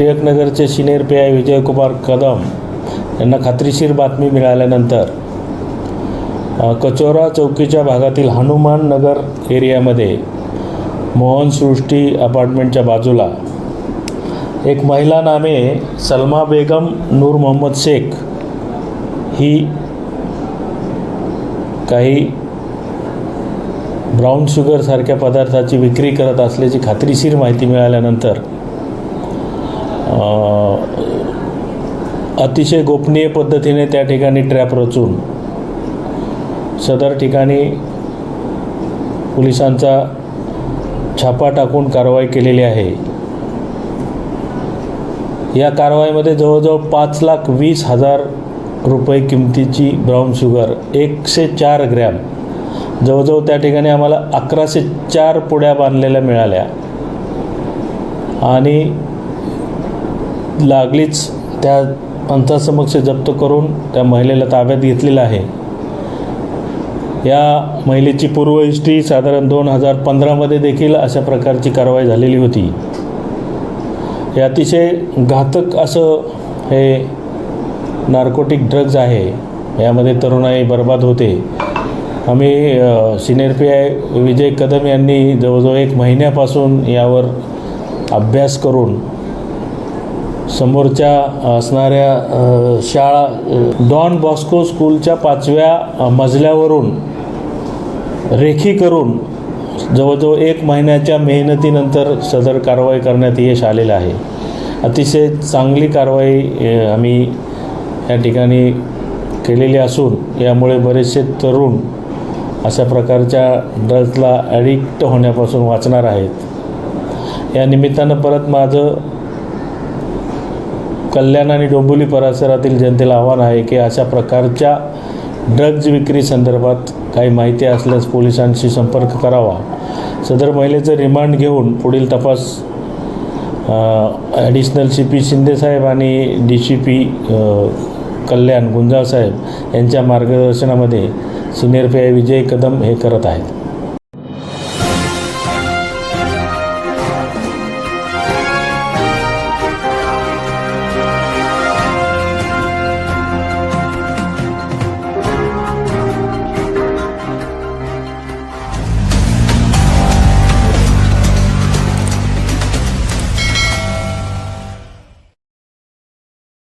टिळकनगरचे senior P I Vijaykumar Kadam यांना खात्रीशीर बातमी मिळाल्यानंतर कचोरा चौकीच्या भागातील हनुमान नगर एरियामध्ये मोहन सृष्टी अपार्टमेंटच्या बाजूला एक महिला नामे सलमा बेगम नूर मोहम्मद शेख ही काही ब्राऊन शुगरसारख्या पदार्थाची विक्री करत असल्याची खात्रीशीर माहिती मिळाल्यानंतर अतिशय गोपनीय पद्धतीने त्या ठिकाणी ट्रॅप रचून सदर ठिकाणी पोलिसांचा छापा टाकून कारवाई केलेली आहे. या कारवाईमध्ये जवळजवळ पाच लाख वीस हजार रुपये किमतीची ब्राऊन शुगर एकशे चार ग्रॅम जवळजवळ त्या ठिकाणी आम्हाला अकराशे चार पुड्या बांधलेल्या मिळाल्या. आणि लागलीच त्या पंथासमक्ष जप्त करून त्या महिलेला ताब्यात घेतलेलं आहे. या महिलेची पूर्व हिस्ट्री साधारण दोन हजार पंधरामध्ये देखील अशा प्रकारची कारवाई झालेली होती. हे अतिशय घातक असं हे नार्कोटिक ड्रग्ज आहे. यामध्ये तरुणाई बर्बाद होते. आम्ही senior P I Vijay Kadam यांनी जवळजवळ एक महिन्यापासून यावर अभ्यास करून समोरच्या असणाऱ्या शाळा डॉन बॉस्को स्कूलच्या पाचव्या मजल्यावरून रेखी करून जवळजवळ एक महिन्याच्या मेहनतीनंतर सदर कारवाई करण्यात यश आलेलं आहे. अतिशय चांगली कारवाई आम्ही या ठिकाणी केलेली असून यामुळे बरेचसे तरुण अशा प्रकारच्या ड्रग्जला ॲडिक्ट होण्यापासून वाचणार आहेत. या निमित्तानं परत माझं कल्याण आणि डोंबिवली परिसरातील जनतेला आव्हान आहे की अशा प्रकारच्या ड्रग्ज विक्री संदर्भात काही माहिती असल्यास पोलिसांशी संपर्क करावा. सदर महिलेचं रिमांड घेऊन पुढील तपास ॲडिशनल सी पी शिंदेसाहेब आणि डी सी पी कल्याण गुंजाळसाहेब यांच्या मार्गदर्शनामध्ये senior P I Vijay Kadam हे करत आहेत.